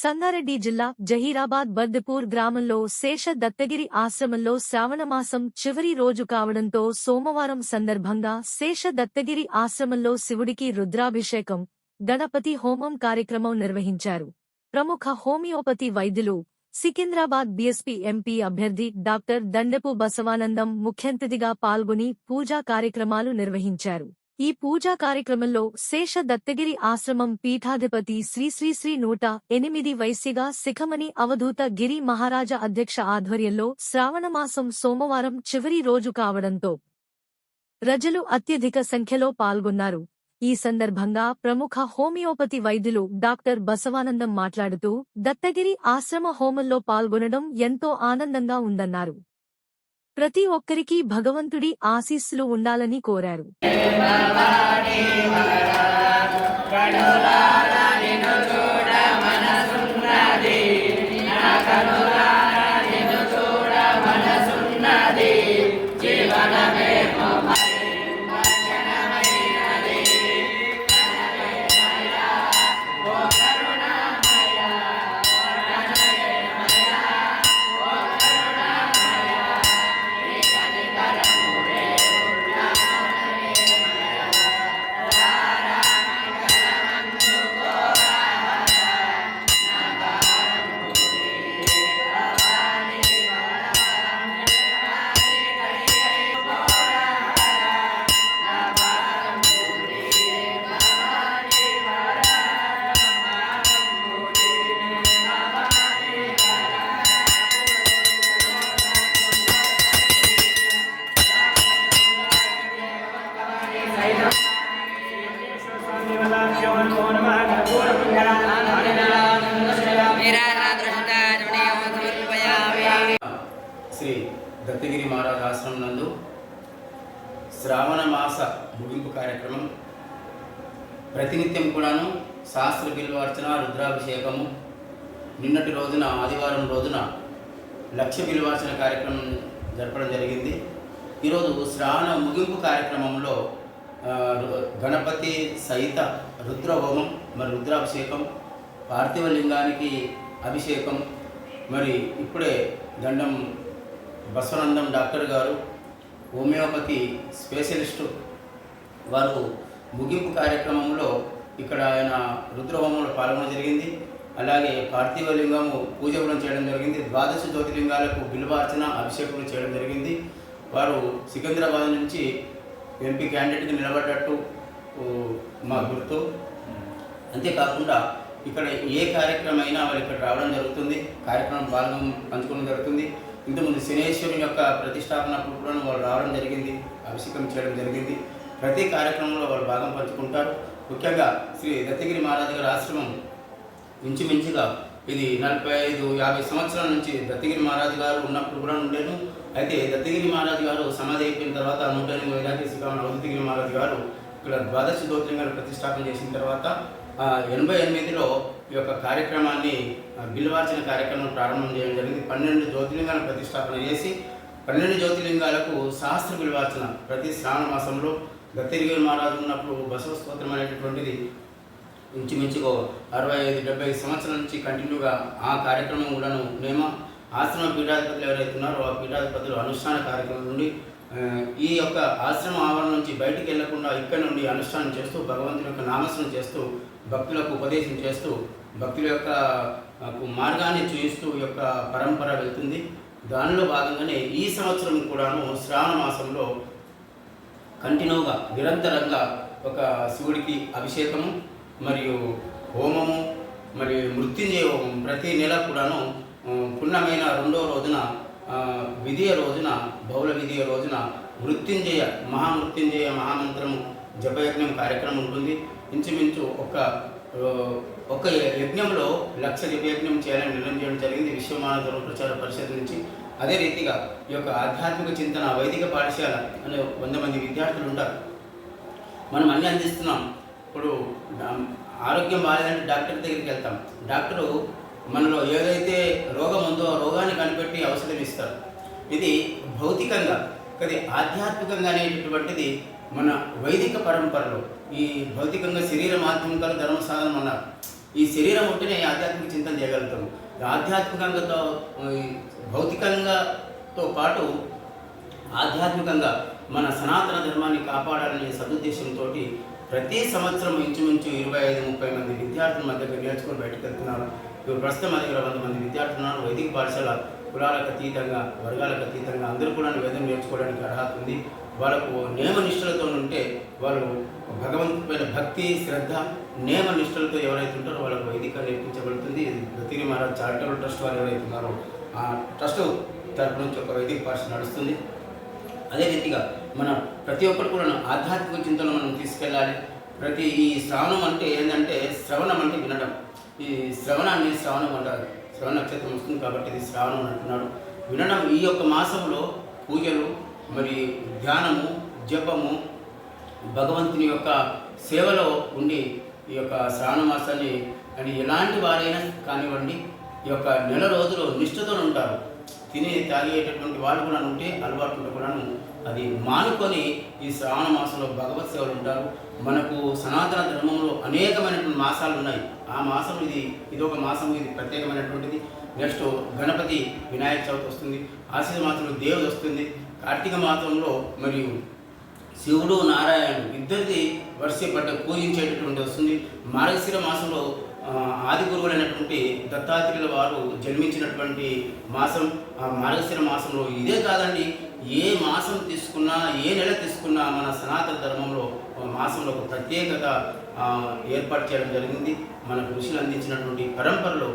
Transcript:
సంగారెడ్డి జిల్లా జహీరాబాద్ బర్దపూర్ గ్రామంలో శేష దత్తగిరి ఆశ్రమంలో శ్రావణమాసం చివరి రోజు కావడంతో సోమవారం సందర్భంగా శేష దత్తగిరి ఆశ్రమంలో శివుడికి రుద్రాభిషేకం గణపతి హోమం కార్యక్రమం నిర్వహించారు. ప్రముఖ హోమియోపతి వైద్యులు సికింద్రాబాద్ బీఎస్పీ ఎంపీ అభ్యర్థి డాక్టర్ దండపు బసవానందం ముఖ్యంతిథిగా పాల్గొని పూజా కార్యక్రమాలు నిర్వహించారు. ఈ పూజా కార్యక్రమంలో శేష దత్తగిరి ఆశ్రమం పీఠాధిపతి శ్రీశ్రీశ్రీ నూట ఎనిమిది వైశ్యగా శిఖమణి అవధూత గిరి మహారాజా అధ్యక్ష ఆధ్వర్యంలో శ్రావణమాసం సోమవారం చివరి రోజు కావడంతో ప్రజలు అత్యధిక సంఖ్యలో పాల్గొన్నారు. ఈ సందర్భంగా ప్రముఖ హోమియోపతి వైద్యులు డాక్టర్ బసవానందం మాట్లాడుతూ దత్తగిరి ఆశ్రమ హోమంలో పాల్గొనడం ఎంతో ఆనందంగా ఉందన్నారు. ప్రతి ఒక్కరికి భగవంతుడి ఆశీస్సులు ఉండాలని కోరారు. కనులారా నిన్ను చూడ మనసున్నది నా కనుల శ్రీ దత్తగిరి మహారాజ్ ఆశ్రమం నందు శ్రావణ మాస ముగింపు కార్యక్రమం ప్రతినిత్యం కూడాను శాస్త్ర బిల్వార్చన రుద్రాభిషేకము నిన్నటి రోజున ఆదివారం రోజున లక్ష్య బిల్వార్చన కార్యక్రమం జరపడం జరిగింది. ఈరోజు శ్రావణ ముగింపు కార్యక్రమంలో గణపతి సహిత రుద్రహోమం మరి రుద్రాభిషేకం పార్థివ లింగానికి అభిషేకం మరి ఇప్పుడే Dandam Basavanandam doctor garu homeopathy specialist వారు ముగింపు కార్యక్రమంలో ఇక్కడ ఆయన రుద్రహోమంలో పాల్గొనడం జరిగింది. అలాగే పార్థివ లింగము పూజ కూడా చేయడం జరిగింది. ద్వాదశ జ్యోతిలింగాలకు బిల్వార్చన అభిషేకం చేయడం జరిగింది. వారు సికింద్రాబాద్ నుంచి ఎంపీ క్యాండిడేట్కి నిలబడ్డట్టు మా గుర్తు. అంతేకాకుండా ఇక్కడ ఏ కార్యక్రమం అయినా వాళ్ళు ఇక్కడ రావడం జరుగుతుంది. కార్యక్రమం భాగం పంచుకోవడం జరుగుతుంది. ఇంతకుముందు శనేశ్వరుని యొక్క ప్రతిష్టాపనప్పుడు కూడా వాళ్ళు రావడం జరిగింది. అభిషేకం చేయడం జరిగింది. ప్రతి కార్యక్రమంలో వాళ్ళు భాగం పంచుకుంటారు. ముఖ్యంగా శ్రీ దత్తగిరి మహారాజు గారి ఆశ్రమం ఇంచుమించుగా ఇది నలభై ఐదు యాభై సంవత్సరాల నుంచి దత్తగిరి మహారాజు గారు ఉన్నప్పుడు కూడా ఉండేను. అయితే దత్తగిరి మహారాజు గారు సమాధి అయిపోయిన తర్వాత నూట ఎనిమిది వైరాగ్య శ్రీకామణ దత్తగిరి మహారాజు గారు ఇక్కడ ద్వాదశ జ్యోతిలింగాలు ప్రతిష్టాపన చేసిన తర్వాత ఎనభై ఎనిమిదిలో ఈ యొక్క కార్యక్రమాన్ని ఆ, బిల్వార్చన కార్యక్రమం ప్రారంభం చేయడం జరిగింది. పన్నెండు జ్యోతిలింగాలను ప్రతిష్టాపన చేసి పన్నెండు జ్యోతిలింగాలకు శాస్త్ర బిల్వార్చన ప్రతి శ్రావణ మాసంలో దత్తగిరి మహారాజు ఉన్నప్పుడు బసవ స్తోత్రం అనేటటువంటిది ఇంచుమించుకో అరవై ఐదు డెబ్బై సంవత్సరాల నుంచి కంటిన్యూగా ఆ కార్యక్రమం కూడాను మేము ఆశ్రమ పీఠాధిపతులు ఎవరైతే ఉన్నారో ఆ పీఠాధిపతులు అనుష్ఠాన కార్యక్రమం నుండి ఈ యొక్క ఆశ్రమ ఆవరణ నుంచి బయటికి వెళ్ళకుండా ఇక్కడ నుండి అనుష్ఠానం చేస్తూ భగవంతుని యొక్క నామస్మరణ చేస్తూ భక్తులకు ఉపదేశం చేస్తూ భక్తుల యొక్క మార్గాన్ని చూపిస్తూ యొక్క పరంపర వెళ్తుంది. దానిలో భాగంగానే ఈ సంవత్సరం కూడాను శ్రావణ మాసంలో కంటిన్యూగా నిరంతరంగా ఒక శివుడికి అభిషేకము మరియు హోమము మరియు మృత్యుంజయ హోమం ప్రతి నెల కూడాను పుణ్యమైన రెండో రోజున విధియ రోజున బహుళ విధియ రోజున మృత్యుంజయ మహామృత్యుంజయ మహామంత్రము జపయజ్ఞం కార్యక్రమం ఉంటుంది. ఇంచుమించు ఒక ఒక యజ్ఞంలో లక్ష జపయజ్ఞం చేయాలని నిర్ణయం చేయడం జరిగింది. విశ్వమానవ ప్రచార పరిషత్ నుంచి. అదే రీతిగా ఈ యొక్క ఆధ్యాత్మిక చింతన వైదిక పాఠశాల అనే వంద మంది విద్యార్థులు ఉంటారు. మనం అన్ని అందిస్తున్నాం. ఇప్పుడు ఆరోగ్యం బాగాలేదంటే డాక్టర్ దగ్గరికి వెళ్తాం. డాక్టరు మనలో ఏదైతే రోగం ఉందో రోగాన్ని కనిపెట్టి ఔషధం ఇస్తారు. ఇది భౌతికంగా కానీ ఆధ్యాత్మికంగా అనేటటువంటిది మన వైదిక పరంపరలో ఈ భౌతికంగా శరీర మాధ్యమికాలు ధర్మ సాధనం అన్నారు. ఈ శరీరం ఉంటేనే ఆధ్యాత్మిక చింతన చేయగలుగుతాము. ఆధ్యాత్మికంగా భౌతికంగాతో పాటు ఆధ్యాత్మికంగా మన సనాతన ధర్మాన్ని కాపాడాలనే సదుద్దేశంతో ప్రతి సంవత్సరం ఇంచుమించు ఇరవై ఐదు ముప్పై మంది విద్యార్థుల మధ్య నేర్చుకొని బయటకు వెళ్తున్నారు ఇప్పుడు ప్రస్తుతం అది దగ్గర వంద మంది విద్యార్థులు ఉన్నారు. వైదిక పాఠశాల కులాలకు అతీతంగా వర్గాలకు అతీతంగా అందరూ కూడా వేదం నేర్చుకోవడానికి అర్హత ఉంది. వాళ్ళకు నియమ నిష్ఠలతో ఉంటే వాళ్ళు భగవంతుపైన భక్తి శ్రద్ధ నియమ నిష్ఠలతో ఎవరైతే ఉంటారో వాళ్ళకు వైదిక నేర్పించబడుతుంది. ఇది బతిరి మహారాజ్ చారిటబుల్ ట్రస్ట్ వారు ఎవరైతే ఉన్నారో ఆ ట్రస్ట్ తరపు నుంచి ఒక వైదిక పాఠశాల నడుస్తుంది. అదే రీతిగా మన ప్రతి ఒక్కరు కూడా ఆధ్యాత్మిక చింతన మనం తీసుకెళ్ళాలి. ప్రతి ఈ శ్రావణం అంటే ఏంటంటే శ్రవణం. ఈ శ్రవణాన్ని శ్రవణం అంటారు. శ్రవణ నక్షత్రం వస్తుంది కాబట్టి ఇది శ్రావణం అంటున్నాడు. వినడం ఈ యొక్క మాసంలో పూజలు మరి ధ్యానము జపము భగవంతుని యొక్క సేవలో ఉండి ఈ యొక్క శ్రావణ మాసాన్ని అని ఎలాంటి వారైనా కానివ్వండి ఈ యొక్క నెల రోజులు నిష్ఠతో ఉంటారు. తినే తాగేటటువంటి వాళ్ళు కూడా ఉంటే అలవాటు కూడాను అది మానుకొని ఈ శ్రావణ మాసంలో భగవత్ సేవలు ఉంటారు. మనకు సనాతన ధర్మంలో అనేకమైనటువంటి మాసాలు ఉన్నాయి. ఆ మాసం ఇది ఇది ఒక మాసం ఇది ప్రత్యేకమైనటువంటిది. నెక్స్ట్ గణపతి వినాయక చవితి వస్తుంది. ఆశ్వజ మాసంలో దేవుడు వస్తుంది. కార్తీక మాసంలో మరియు శివుడు నారాయణుడు ఇద్దరిది వరుస పడ్డ పూజించేటటువంటి వస్తుంది. మార్గశిర మాసంలో ఆది గురువులు గురువులైనటువంటి దత్తాత్రేయుల వారు జన్మించినటువంటి మాసం ఆ మార్గశిర మాసంలో ఇదే కాదండి. ఏ మాసం తీసుకున్నా ఏ నెల తీసుకున్నా మన సనాతన ధర్మంలో మాసంలో ఒక ప్రత్యేకత ఏర్పాటు చేయడం జరిగింది. మన ఋషులు అందించినటువంటి పరంపరలో